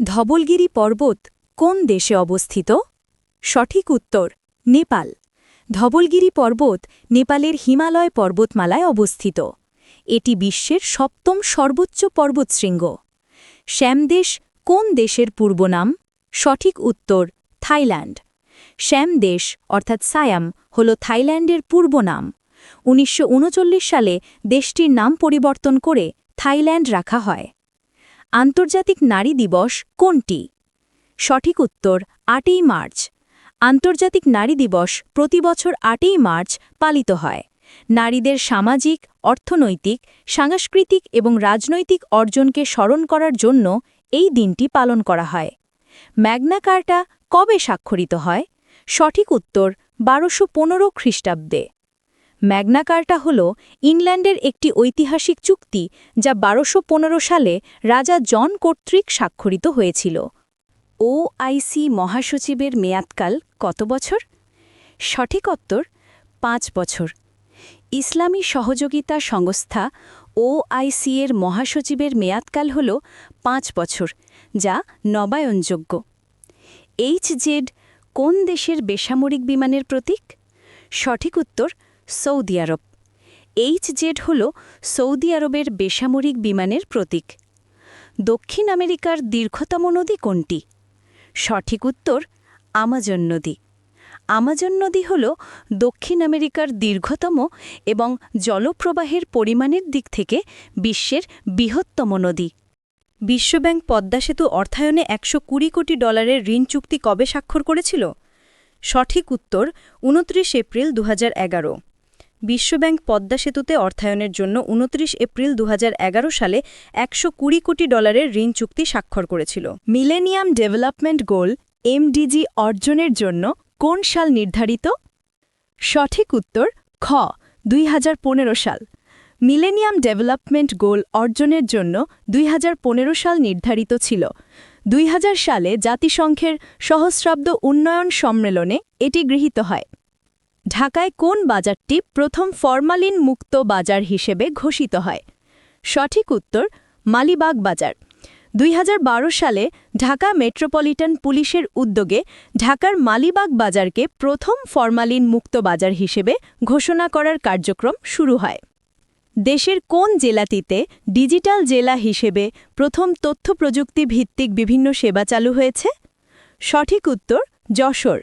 ধবলগিরি পর্বত কোন দেশে অবস্থিত? সঠিক উত্তর, নেপাল। ধবলগিরি পর্বত নেপালের হিমালয় পর্বতমালায় অবস্থিত। এটি বিশ্বের সপ্তম সর্বোচ্চ পর্বতশৃঙ্গ। শ্যামদেশ কোন দেশের পূর্বনাম? সঠিক উত্তর, থাইল্যান্ড। শ্যামদেশ, অর্থাৎ সায়াম, হল থাইল্যান্ডের পূর্বনাম। উনিশশো উনচল্লিশ সালে দেশটির নাম পরিবর্তন করে থাইল্যান্ড রাখা হয়। আন্তর্জাতিক নারী দিবস কোনটি? সঠিক উত্তর, আটই মার্চ। আন্তর্জাতিক নারী দিবস প্রতি বছর আটই মার্চ পালিত হয়। নারীদের সামাজিক, অর্থনৈতিক, সাংস্কৃতিক এবং রাজনৈতিক অর্জনকে স্মরণ করার জন্য এই দিনটি পালন করা হয়। ম্যাগনা কার্টা কবে স্বাক্ষরিত হয়? সঠিক উত্তর, বারোশো পনেরো খ্রিস্টাব্দে। ম্যাগনা কার্টা হল ইংল্যান্ডের একটি ঐতিহাসিক চুক্তি যা বারোশো সালে রাজা জন কর্তৃক স্বাক্ষরিত হয়েছিল। ওআইসি মহাসচিবের মেয়াদকাল কত বছর? সঠিক উত্তর, পাঁচ বছর। ইসলামী সহযোগিতা সংস্থা ওআইসি এর মহাসচিবের মেয়াদকাল হল পাঁচ বছর, যা নবায়নযোগ্য। এইচজেড কোন দেশের বেসামরিক বিমানের প্রতীক? সঠিক উত্তর সৌদি আরব। এইচ জেড হল সৌদি আরবের বেসামরিক বিমানের প্রতীক। দক্ষিণ আমেরিকার দীর্ঘতম নদী কোনটি? সঠিক উত্তর, আমাজন নদী। আমাজন নদী হল দক্ষিণ আমেরিকার দীর্ঘতম এবং জলপ্রবাহের পরিমাণের দিক থেকে বিশ্বের বৃহত্তম নদী। বিশ্বব্যাংক পদ্মা সেতু অর্থায়নে একশো কুড়ি কোটি ডলারের ঋণ চুক্তি কবে স্বাক্ষর করেছিল? সঠিক উত্তর উনত্রিশ এপ্রিল দু হাজার এগারো। বিশ্বব্যাংক পদ্মা সেতুতে অর্থায়নের জন্য উনত্রিশ এপ্রিল দু হাজার এগারো সালে একশো কুড়ি কোটি ডলারের ঋণ চুক্তি স্বাক্ষর করেছিল। মিলেনিয়াম ডেভেলপমেন্ট গোল এমডিজি অর্জনের জন্য কোন সাল নির্ধারিত? সঠিক উত্তর, খ দুই হাজার পনেরো সাল। মিলেনিয়াম ডেভেলপমেন্ট গোল অর্জনের জন্য দুই হাজার পনেরো সাল নির্ধারিত ছিল। দুই হাজার সালে জাতিসংঘের সহস্রাব্দ উন্নয়ন সম্মেলনে এটি গৃহীত হয়। ঢাকায় কোন বাজারটি প্রথম ফরমালিন মুক্ত বাজার হিসেবে ঘোষিত হয়? সঠিক উত্তর, মালিবাগ বাজার। দুই হাজার বারো সালে ঢাকা মেট্রোপলিটন পুলিশের উদ্যোগে ঢাকার মালিবাগ বাজারকে প্রথম ফরমালিন মুক্ত বাজার হিসেবে ঘোষণা করার কার্যক্রম শুরু হয়। দেশের কোন জেলাটিতে ডিজিটাল জেলা হিসেবে প্রথম তথ্য প্রযুক্তি ভিত্তিক বিভিন্ন সেবা চালু হয়েছে? সঠিক উত্তর, যশোর।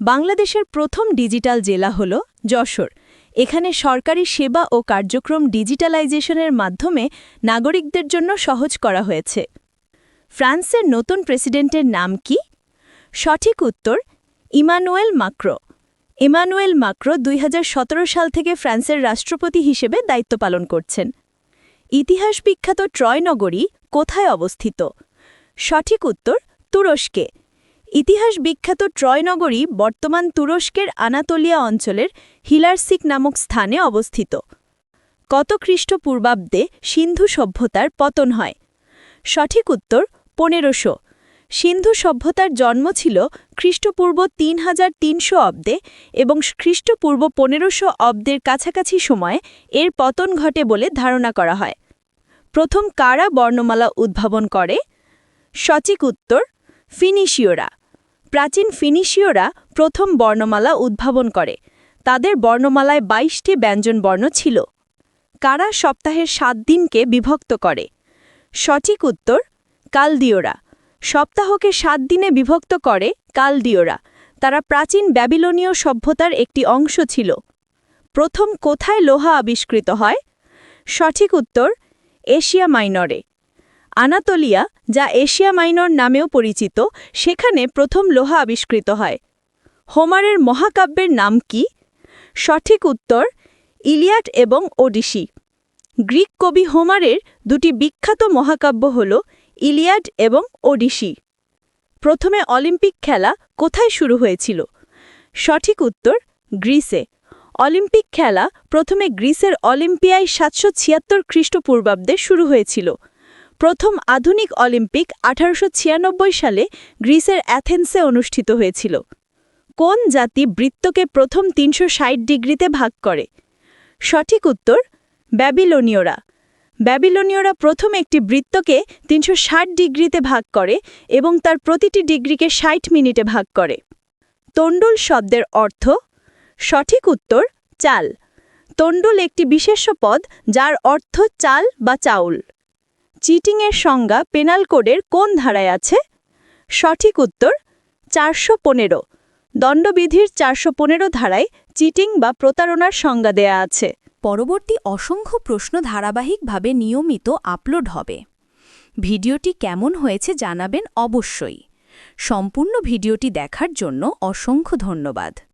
বাংলাদেশের প্রথম ডিজিটাল জেলা হল যশোর। এখানে সরকারি সেবা ও কার্যক্রম ডিজিটালাইজেশনের মাধ্যমে নাগরিকদের জন্য সহজ করা হয়েছে। ফ্রান্সের নতুন প্রেসিডেন্টের নাম কি? সঠিক উত্তর, ইমানুয়েল মাক্রো। ইমানুয়েল মাক্রো দুই হাজার সতেরো সাল থেকে ফ্রান্সের রাষ্ট্রপতি হিসেবে দায়িত্ব পালন করছেন। ইতিহাস বিখ্যাত ট্রয় নগরী কোথায় অবস্থিত? সঠিক উত্তর, তুরস্কে। ইতিহাস বিখ্যাত ট্রয় নগরী বর্তমান তুরস্কের আনাতোলিয়া অঞ্চলের হিলারসিক নামক স্থানে অবস্থিত। কত খ্রিস্টপূর্বাব্দে সিন্ধু সভ্যতার পতন হয়? সঠিক উত্তর, পনেরোশো। সিন্ধু সভ্যতার জন্ম ছিল খ্রিস্টপূর্ব তিন হাজার তিনশো অব্দে এবং খ্রিস্টপূর্ব পনেরোশো অব্দের কাছাকাছি সময়ে এর পতন ঘটে বলে ধারণা করা হয়। প্রথম কারা বর্ণমালা উদ্ভাবন করে? সচিক উত্তর ফিনিশীয়রা। প্রাচীন ফিনিশীয়রা প্রথম বর্ণমালা উদ্ভাবন করে। তাদের বর্ণমালায় বাইশটি ব্যঞ্জনবর্ণ ছিল। কারা সপ্তাহের সাত দিনকে বিভক্ত করে? সঠিক উত্তর কালদিওরা সপ্তাহকে সাত দিনে বিভক্ত করে কালদিওরা তারা প্রাচীন ব্যাবিলনীয় সভ্যতার একটি অংশ ছিল। প্রথম কোথায় লোহা আবিষ্কৃত হয়? সঠিক উত্তর, এশিয়া মাইনরে। আনাতোলিয়া, যা এশিয়া মাইনর নামেও পরিচিত, সেখানে প্রথম লোহা আবিষ্কৃত হয়। হোমারের মহাকাব্যের নাম কি? সঠিক উত্তর ইলিয়াট এবং ওডিসি। গ্রিক কবি হোমারের দুটি বিখ্যাত মহাকাব্য হল ইলিয়াড এবং ওডিসি। প্রথমে অলিম্পিক খেলা কোথায় শুরু হয়েছিল? সঠিক উত্তর, গ্রিসে। অলিম্পিক খেলা প্রথমে গ্রিসের অলিম্পিয়ায় সাতশো ছিয়াত্তর খ্রিস্টপূর্বাব্দে শুরু হয়েছিল। প্রথম আধুনিক অলিম্পিক আঠারোশো ছিয়ানব্বই সালে গ্রিসের অ্যাথেন্সে অনুষ্ঠিত হয়েছিল। কোন জাতি বৃত্তকে প্রথম তিনশো ষাট ডিগ্রিতে ভাগ করে? সঠিক উত্তর, ব্যাবিলনীয়রা। ব্যাবিলনীয়রা প্রথম একটি বৃত্তকে তিনশো ষাট ডিগ্রিতে ভাগ করে এবং তার প্রতিটি ডিগ্রিকে ষাট মিনিটে ভাগ করে। তণ্ডুল শব্দের অর্থ? সঠিক উত্তর, চাল। তণ্ডুল একটি বিশেষ্য পদ যার অর্থ চাল বা চাউল। চিটিংয়ের সংজ্ঞা পেনাল কোডের কোন ধারায় আছে? সঠিক উত্তর, চারশো পনেরো। দণ্ডবিধির চারশো পনেরো ধারায় চিটিং বা প্রতারণার সংজ্ঞা দেয়া আছে। পরবর্তী অসংখ্য প্রশ্ন ধারাবাহিকভাবে নিয়মিত আপলোড হবে। ভিডিওটি কেমন হয়েছে জানাবেন অবশ্যই। সম্পূর্ণ ভিডিওটি দেখার জন্য অসংখ্য ধন্যবাদ।